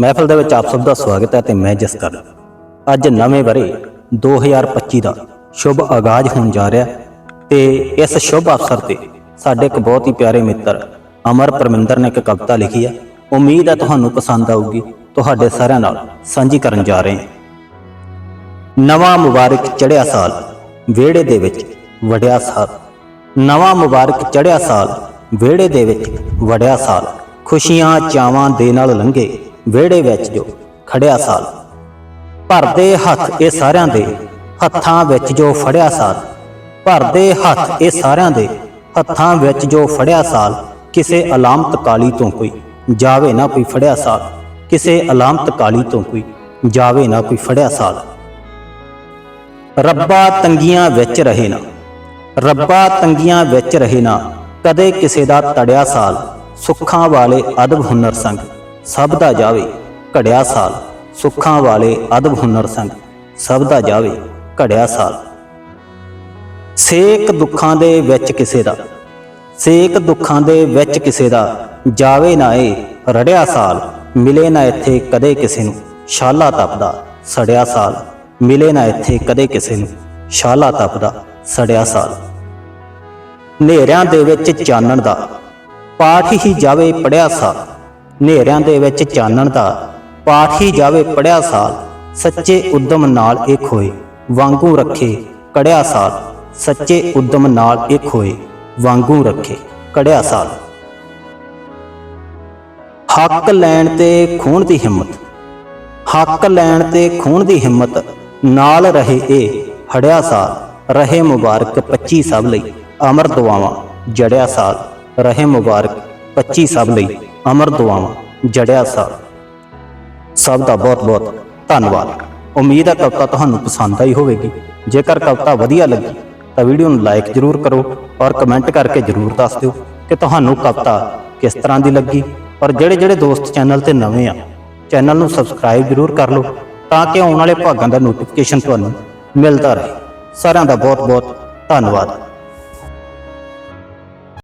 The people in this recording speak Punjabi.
ਮਹਿਫਲ ਦੇ ਵਿੱਚ ਆਪ ਸਭ ਦਾ ਸਵਾਗਤ ਹੈ ਤੇ ਮੈਂ ਜਸਕਰ। ਅੱਜ ਨਵੇਂ ਬਰੇ 2025 ਦਾ ਸ਼ੁਭ ਆਗਾਜ਼ ਹੋਣ ਜਾ ਰਿਹਾ ਹੈ ਤੇ ਇਸ ਸ਼ੁਭ ਅਵਸਰ ਤੇ ਸਾਡੇ ਇੱਕ ਬਹੁਤ ਹੀ ਪਿਆਰੇ ਮਿੱਤਰ ਅਮਰ ਪਰਮਿੰਦਰ ਨੇ ਇੱਕ ਕਵਿਤਾ ਲਿਖੀ ਹੈ। ਉਮੀਦ ਹੈ ਤੁਹਾਨੂੰ ਪਸੰਦ ਆਊਗੀ। ਤੁਹਾਡੇ ਸਾਰਿਆਂ ਨਾਲ ਸਾਂਝੀ ਕਰਨ ਜਾ ਰਹੇ ਹਾਂ। ਨਵਾਂ ਮੁਬਾਰਕ ਚੜ੍ਹਿਆ ਸਾਲ ਵਿਹੜੇ ਦੇ ਵਿੱਚ ਵੜਿਆ ਸਾਲ। ਨਵਾਂ ਮੁਬਾਰਕ ਚੜ੍ਹਿਆ ਸਾਲ ਵਿਹੜੇ ਦੇ ਵਿੱਚ ਵੜਿਆ ਸਾਲ। ਖੁਸ਼ੀਆਂ ਚਾਵਾਂ ਦੇ ਨਾਲ ਲੰਘੇ ਵਿਹੜੇ ਵਿੱਚ ਜੋ ਖੜਿਆ ਸਾਲ। ਭਰਦੇ ਹੱਥ ਇਹ ਸਾਰਿਆਂ ਦੇ ਹੱਥਾਂ ਵਿੱਚ ਜੋ ਫੜਿਆ ਸਾਲ। ਭਰਦੇ ਹੱਥ ਇਹ ਸਾਰਿਆਂ ਦੇ ਹੱਥਾਂ ਵਿੱਚ ਜੋ ਫੜਿਆ ਸਾਲ। ਕਿਸੇ ਅਲਾਮਤ ਕਾਲੀ ਤੋਂ ਕੋਈ ਜਾਵੇ ਨਾ ਕੋਈ ਫੜਿਆ ਸਾਲ। ਕਿਸੇ ਅਲਾਮਤ ਕਾਲੀ ਤੋਂ ਕੋਈ ਜਾਵੇ ਨਾ ਕੋਈ ਫੜਿਆ ਸਾਲ। ਰੱਬਾ ਤੰਗੀਆਂ ਵਿੱਚ ਰਹੇ ਨਾ। ਰੱਬਾ ਤੰਗੀਆਂ ਵਿੱਚ ਰਹੇ ਨਾ। ਕਦੇ ਕਿਸੇ ਦਾ ਤੜਿਆ ਸਾਲ। ਸੁੱਖਾਂ ਵਾਲੇ ਅਦਬ ਹੁਨਰ ਸੰਗ। ਸਭ ਦਾ ਜਾਵੇ ਘੜਿਆ ਸਾਲ, ਸੁੱਖਾਂ ਵਾਲੇ ਅਦਬ ਹੁਨਰ ਸੰਗ, ਸਭ ਦਾ ਜਾਵੇ ਘੜਿਆ ਸਾਲ। ਸੇਕ ਦੁੱਖਾਂ ਦੇ ਵਿੱਚ ਕਿਸੇ ਦਾ, ਸੇਕ ਦੁੱਖਾਂ ਦੇ ਵਿੱਚ ਕਿਸੇ ਦਾ ਜਾਵੇ ਨਾ ਏ ਰੜਿਆ ਸਾਲ, ਮਿਲੇ ਨਾ ਇੱਥੇ ਕਦੇ ਕਿਸੇ ਨੂੰ ਸ਼ਾਲਾ ਤਪਦਾ ਸੜਿਆ ਸਾਲ, ਮਿਲੇ ਨਾ ਇੱਥੇ ਕਦੇ ਕਿਸੇ ਨੂੰ ਸ਼ਾਲਾ ਤਪਦਾ ਸੜਿਆ ਸਾਲ। ਹਨੇਰਿਆਂ ਦੇ ਵਿੱਚ ਚਾਨਣ ਦਾ, ਪਾਠ ਹੀ ਜਾਵੇ ਪੜਿਆ ਸਾਲ ਹਨੇਰਿਆਂ ਦੇ ਵਿੱਚ ਚਾਨਣ ਦਾ ਪਾਠ ਹੀ ਜਾਵੇ ਪੜਿਆ ਸਾਲ, ਸੱਚੇ ਉਦਮ ਨਾਲ ਇਹ ਹੋਏ, ਵਾਂਗੂ ਰੱਖੇ, ਕੜਿਆ ਸਾਲ, ਸੱਚੇ ਉਦਮ ਨਾਲ ਇਹ ਹੋਏ, ਵਾਂਗੂ ਰੱਖੇ, ਕੜਿਆ ਸਾਲ। ਹੱਕ ਲੈਣ ਤੇ ਖੂਨ ਦੀ ਹਿੰਮਤ, ਹੱਕ ਲੈਣ ਤੇ ਖੂਨ ਦੀ ਹਿੰਮਤ, ਨਾਲ ਰਹੇ ਏ ਹੜਿਆ ਸਾਲ, ਰਹੇ ਮੁਬਾਰਕ 25 ਸਭ ਲਈ, ਅਮਰ ਦੁਆਵਾਂ, ਜੜਿਆ ਸਾਲ, ਰਹੇ ਮੁਬਾਰਕ 25 ਸਭ ਲਈ। ਅਮਰ ਦੁਆਵਾਂ, ਜੜਿਆ ਸਾਲ ਸਭ ਦਾ ਬਹੁਤ ਬਹੁਤ ਧੰਨਵਾਦ। ਉਮੀਦ ਹੈ ਕਵਿਤਾ ਤੁਹਾਨੂੰ ਪਸੰਦ ਆਈ ਹੋਵੇਗੀ। ਜੇਕਰ ਕਵਿਤਾ ਵਧੀਆ ਲੱਗੀ, ਤਾਂ ਵੀਡੀਓ ਨੂੰ ਲਾਈਕ ਜ਼ਰੂਰ ਕਰੋ ਔਰ ਕਮੈਂਟ ਕਰਕੇ ਜ਼ਰੂਰ ਦੱਸ ਦਿਓ ਕਿ ਤੁਹਾਨੂੰ ਕਵਿਤਾ ਕਿਸ ਤਰ੍ਹਾਂ ਦੀ ਲੱਗੀ। ਔਰ ਜਿਹੜੇ ਜਿਹੜੇ ਦੋਸਤ ਚੈਨਲ ਤੇ ਨਵੇਂ ਆ, ਚੈਨਲ ਨੂੰ ਸਬਸਕ੍ਰਾਈਬ ਜ਼ਰੂਰ ਕਰ ਲਓ ਤਾਂ ਕਿ ਆਉਣ ਵਾਲੇ ਭਾਗਾਂ ਦਾ ਨੋਟੀਫਿਕੇਸ਼ਨ ਤੁਹਾਨੂੰ ਮਿਲਦਾ ਰਹੇ। ਸਾਰਿਆਂ ਦਾ ਬਹੁਤ ਬਹੁਤ ਧੰਨਵਾਦ।